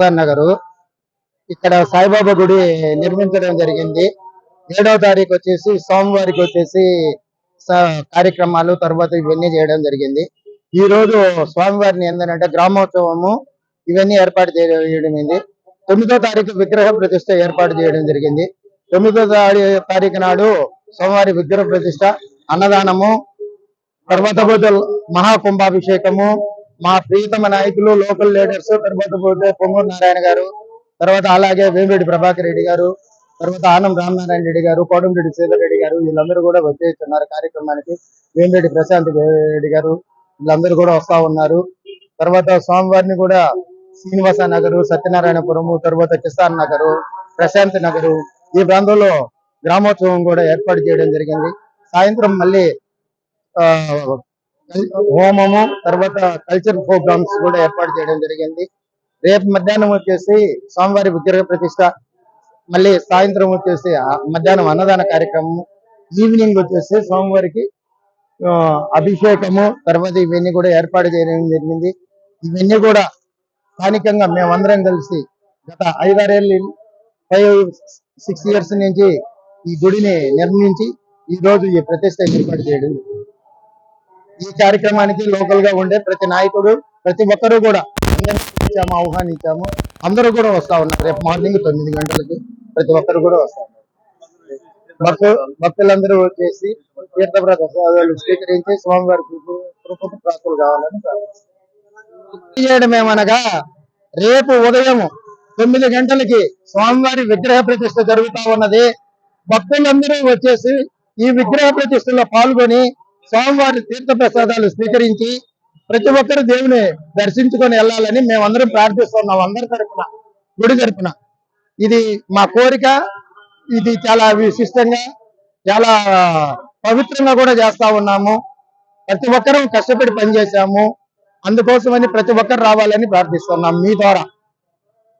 నగరు ఇక్కడ సాయిబాబా గుడి నిర్మించడం జరిగింది. ఏడవ తారీఖు వచ్చేసి సోమవారికి వచ్చేసి కార్యక్రమాలు తర్వాత ఇవన్నీ చేయడం జరిగింది. ఈ రోజు స్వామివారిని ఏంటంటే గ్రామోత్సవము ఇవన్నీ ఏర్పాటు చేయడం తొమ్మిదో తారీఖు విగ్రహ ప్రతిష్ట ఏర్పాటు చేయడం జరిగింది. తొమ్మిదో తారీఖు నాడు సోమవారి విగ్రహ ప్రతిష్ట అన్నదానము తర్వాత పోతే మహాకుంభాభిషేకము మా ప్రియతమ నాయకులు లోకల్ లీడర్స్ తర్వాత పోతే పొంగూరు నారాయణ గారు తర్వాత అలాగే వేమిరెడ్డి ప్రభాకర్ రెడ్డి గారు తర్వాత ఆనం రామనారాయణ రెడ్డి గారు కోటంరెడ్డి శ్రీధర్ రెడ్డి గారు వీళ్ళందరూ కూడా వచ్చేస్తున్నారు కార్యక్రమానికి. వేమిరెడ్డి ప్రశాంత్ రెడ్డి గారు వీళ్ళందరూ కూడా వస్తా ఉన్నారు. తర్వాత స్వామివారిని కూడా శ్రీనివాస నగరు సత్యనారాయణపురము తర్వాత కిసాన్ నగరు ప్రశాంత్ నగరు ఈ ప్రాంతంలో గ్రామోత్సవం కూడా ఏర్పాటు చేయడం జరిగింది. సాయంత్రం మళ్ళీ ఆ, హోమము తర్వాత కల్చర్ ప్రోగ్రామ్స్ కూడా ఏర్పాటు చేయడం జరిగింది రేపు మధ్యాహ్నం వచ్చేసి స్వామివారి విగ్రహ ప్రతిష్ట మళ్ళీ సాయంత్రం వచ్చేసి మధ్యాహ్నం అన్నదాన కార్యక్రమం ఈవినింగ్ వచ్చేసి స్వామివారికి అభిషేకము తర్వాత ఇవన్నీ కూడా ఏర్పాటు చేయడం జరిగింది ఇవన్నీ కూడా స్థానికంగా మేమందరం కలిసి గత ఐదారేళ్ళు ఫైవ్ సిక్స్ ఇయర్స్ నుంచి ఈ గుడిని నిర్మించి ఈ రోజు ఈ ప్రతిష్ట ఏర్పాటు చేయడం జరిగింది. ఈ కార్యక్రమానికి లోకల్గా ఉండే ప్రతి నాయకుడు ప్రతి ఒక్కరూ కూడా అందరినీ ఆహ్వానించాము అందరూ కూడా వస్తా ఉన్నారు. రేపు మార్నింగ్ తొమ్మిది గంటలకి ప్రతి ఒక్కరు కూడా వస్తారు ఉన్నారు. భక్తులందరూ వచ్చేసి తీర్థ ప్రసాదాలు స్వీకరించి స్వామివారి కృపకు ప్రాప్తులు కావాలని చేయడం ఏమనగా రేపు ఉదయం తొమ్మిది గంటలకి స్వామివారి విగ్రహ ప్రతిష్ట జరుగుతా ఉన్నది. భక్తులందరూ వచ్చేసి ఈ విగ్రహ ప్రతిష్టలో పాల్గొని స్వామివారి తీర్థ ప్రసాదాలు స్వీకరించి ప్రతి ఒక్కరు దేవుని దర్శించుకొని వెళ్ళాలని మేమందరం ప్రార్థిస్తున్నాం అందరి తరపున గుడి తరపున. ఇది మా కోరిక. ఇది చాలా విశిష్టంగా చాలా పవిత్రంగా కూడా చేస్తా ఉన్నాము. ప్రతి ఒక్కరూ కష్టపడి పనిచేశాము. అందుకోసమని ప్రతి ఒక్కరు రావాలని ప్రార్థిస్తున్నాం మీ ద్వారా.